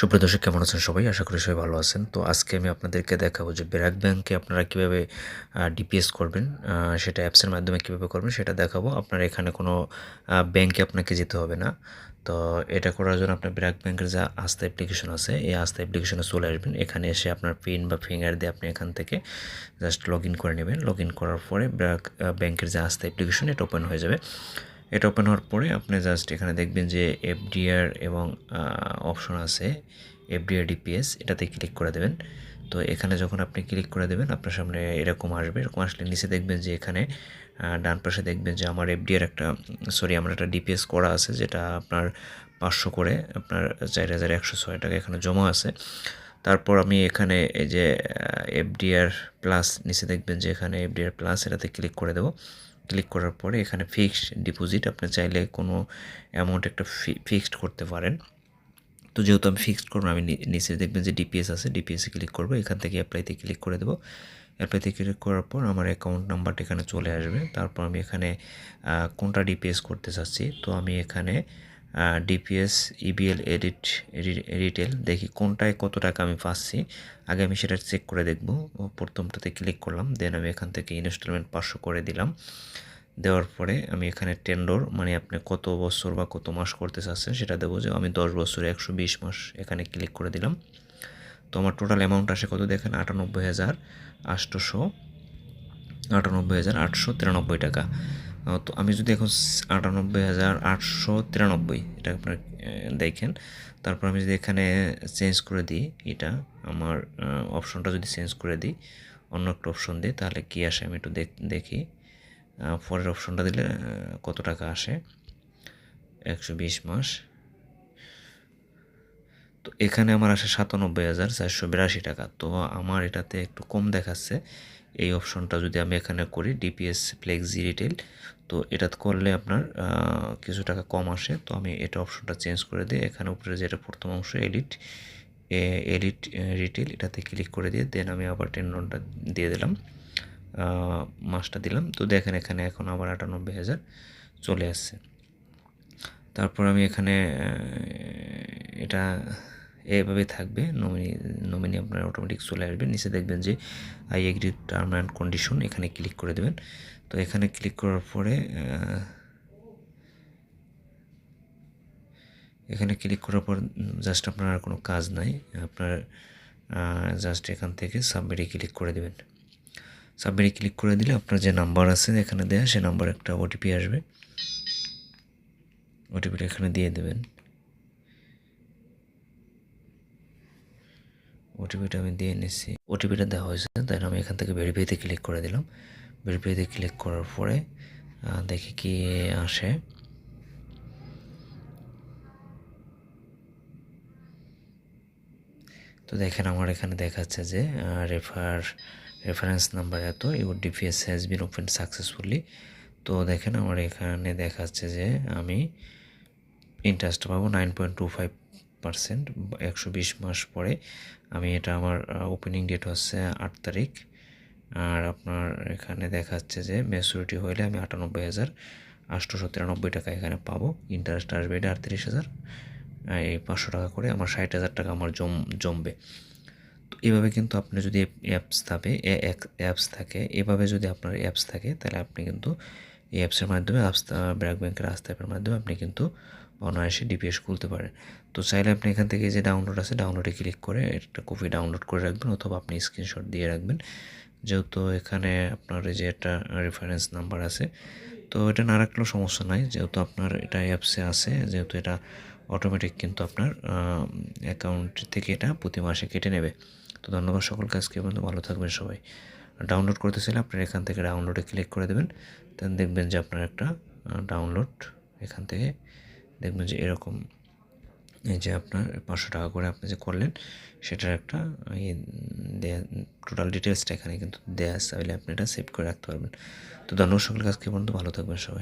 সুপ্রিয় দর্শক, কেমন আছেন সবাই? আশা করি সবাই ভালো আছেন। তো আজকে আমি আপনাদেরকে দেখাবো যে ব্র্যাক ব্যাংকে আপনারা কীভাবে ডিপিএস করবেন সেটা অ্যাপসের মাধ্যমে কীভাবে করবেন সেটা দেখাবো। আপনার এখানে কোনো ব্যাংকে আপনাকে যেতে হবে না। তো এটা করার জন্য আপনার ব্র্যাক ব্যাংকের যা আস্থা অ্যাপ্লিকেশন আছে, এই আস্থা অ্যাপ্লিকেশনে চলে আসবেন। এখানে এসে আপনার পিন বা ফিঙ্গার দিয়ে আপনি এখান থেকে জাস্ট লগ করে নেবেন। লগ করার পরে ব্র্যাক ব্যাংকের যে আস্থা অ্যাপ্লিকেশন এটা ওপেন হয়ে যাবে। এটা ওপেন হওয়ার পরে আপনি জাস্ট এখানে দেখবেন যে এফডিআর এবং অপশন আছে এফডিআর ডিপিএস এটাতে ক্লিক করে দেবেন। তো এখানে যখন আপনি ক্লিক করে দেবেন, আপনার সামনে এরকম আসবে। এরকম আসলে নিচে দেখবেন যে এখানে ডান পাশে দেখবেন যে আমার এফডিআর একটা সরি আমার একটা ডিপিএস করা আছে, যেটা আপনার পাঁচশো করে, আপনার চার হাজার একশো ছয় টাকা এখানে জমা আছে। তারপর আমি এখানে এই যে এফডিআর প্লাস নিচে দেখবেন যে এখানে এফডিআর প্লাস এটাতে ক্লিক করে দেবো। ক্লিক করার পরে এখানে ফিক্সড ডিপোজিট আপনি চাইলে কোনো অ্যামাউন্ট একটা ফিক্সড করতে পারেন। তো যেহেতু আমি ফিক্সড করব, আমি নিচে দেখবেন যে ডিপিএস আছে ডিপিএসে ক্লিক করব, এখান থেকে অ্যাপ্লাইতে ক্লিক করে দেবো। অ্যাপ্লাইতে ক্লিক করার পর আমার অ্যাকাউন্ট নাম্বারটা এখানে চলে আসবে। তারপর আমি এখানে কোনটা ডিপিএস করতে চাচ্ছি, তো আমি এখানে ডিপিএস ইবিএল এডিট রিটেল দেখি কোনটায় কত টাকা আমি পাচ্ছি। আগে আমি সেটা চেক করে দেখব। প্রথমটাতে ক্লিক করলাম দেন আমি এখান থেকে ইনস্টলমেন্ট পাঁচশো করে দিলাম। দেওয়ার পরে আমি এখানে টেন্ডর মানে আপনি কত বছর বা কত মাস করতে চাচ্ছেন সেটা দেবো যে আমি দশ বছর একশো বিশ মাস এখানে ক্লিক করে দিলাম। তো আমার টোটাল অ্যামাউন্ট আসে কত দেখেন? আটানব্বই হাজার আটশোশো আটানব্বই হাজার আটশো তিরানব্বই টাকা। তো আমি যদি এখন আটানব্বই হাজার আটশো তিরানব্বই এটা আপনার দেখেন। তারপর আমি যদি এখানে চেঞ্জ করে দিই এটা, আমার অপশনটা যদি চেঞ্জ করে দিই, অন্য একটা অপশন দিই, তাহলে কী আসে? আমি একটু দেখ পরের অপশনটা দিলে কত টাকা আসে? একশো বিশ মাস। তো এখানে আমার আসে সাতানব্বই হাজার চারশো বিরাশি টাকা। তো আমার এটাতে একটু কম দেখাচ্ছে। এই অপশনটা যদি আমি এখানে করি, ডিপিএস ফ্লেক্সি রিটেল তো এটা করলে আপনার কিছু টাকা কম আসে। তো আমি এটা অপশনটা চেঞ্জ করে দিই এখানে উপরে যেটা প্রথম অংশ এডিট এডিট রিটেল এটাতে ক্লিক করে দিয়ে দেন আমি আবার টেন্ডনটা দিয়ে দিলাম। মাসটা দিলাম। তো দেখেন এখানে এখন আবার আটানব্বই হাজার চলে আসছে। তারপর আমি এখানে এটা এভাবে থাকবে নমিনি নমিনি আপনার অটোমেটিক চলে আসবে নিচে দেখবেন যে I agree term and condition এখানে ক্লিক করে দেবেন। তো এখানে ক্লিক করার পরে এখানে ক্লিক করার পর জাস্ট আপনার আর কোনো কাজ নাই। আপনার জাস্ট এখান থেকে সাবমিটে ক্লিক করে দেবেন। সাবমিটে ক্লিক করে দিলে আপনার যে নাম্বার আছে এখানে দেয়া, সে নাম্বার একটা ওটিপি আসবে। ওটিপিটা এখানে দিয়ে দেবেন। ওটিপিটা আমি দিয়ে নিচ্ছি ওটিপিটা দেওয়া হয়েছে, তাই আমি এখান থেকে ভেরিফাইতে ক্লিক করে দিলাম। ভেরিফাইতে ক্লিক করার পরে দেখি কি আসে। তো দেখেন আমার এখানে দেখাচ্ছে যে রেফার রেফারেন্স নাম্বার এত your DPS has been open successfully তো দেখেন আমার এখানে দেখাচ্ছে যে, আমি ইন্টারেস্ট পাবো nine point two five percent একশো বিশ মাস পরে আমি এটা আমার ওপেনিং ডেট হচ্ছে আট তারিখ। আর আপনার এখানে দেখাচ্ছে যে ম্যাচুরিটি হইলে আমি আটানব্বই হাজার আটশোশো তিরানব্বই টাকা এখানে পাবো। ইন্টারেস্ট আসবে এটা আটত্রিশ হাজার। এই পাঁচশো টাকা করে আমার ষাট হাজার টাকা আমার জম, জমবে। তো এভাবে কিন্তু আপনি যদি অ্যাপস থাকে অ্যাপস থাকে, এভাবে যদি আপনার অ্যাপস থাকে, তাহলে আপনি কিন্তু এই অ্যাপসের মাধ্যমে আস্থা ব্র্যাক ব্যাংকের আস্থা অ্যাপের মাধ্যমে আপনি কিন্তু অনায়াসে ডিপিএস খুলতে পারেন। তো চাইলে আপনি এখান থেকে যে ডাউনলোড আছে ডাউনলোডে ক্লিক করে একটা কপি ডাউনলোড করে রাখবেন অথবা আপনি স্ক্রিনশট দিয়ে রাখবেন। যেহেতু এখানে আপনার যে একটা রেফারেন্স নাম্বার আছে, তো এটা না রাখলেও সমস্যা নাই। যেহেতু আপনার এটা অ্যাপসে আছে, যেহেতু এটা অটোমেটিক কিন্তু আপনার অ্যাকাউন্ট থেকে এটা প্রতি মাসে কেটে নেবে। তো ধন্যবাদ সকল কাজকে বন্ধু ভালো থাকবেন সবাই। ডাউনলোড করতে চাইলে আপনার এখান থেকে ডাউনলোডে ক্লিক করে দেবেন দেন দেখবেন যে আপনার একটা ডাউনলোড এখান থেকে দেখবেন যে এরকম এই যে আপনার পাঁচশো টাকা করে আপনি যে করলেন, সেটার একটা ইয়ে দেয়া টোটাল ডিটেলসটা এখানে কিন্তু দেয়া আছে, তাহলে আপনি এটা সেভ করে রাখতে পারবেন। তো ধন্যবাদ সকলের কাছে বন্ধু ভালো থাকবেন সবাই।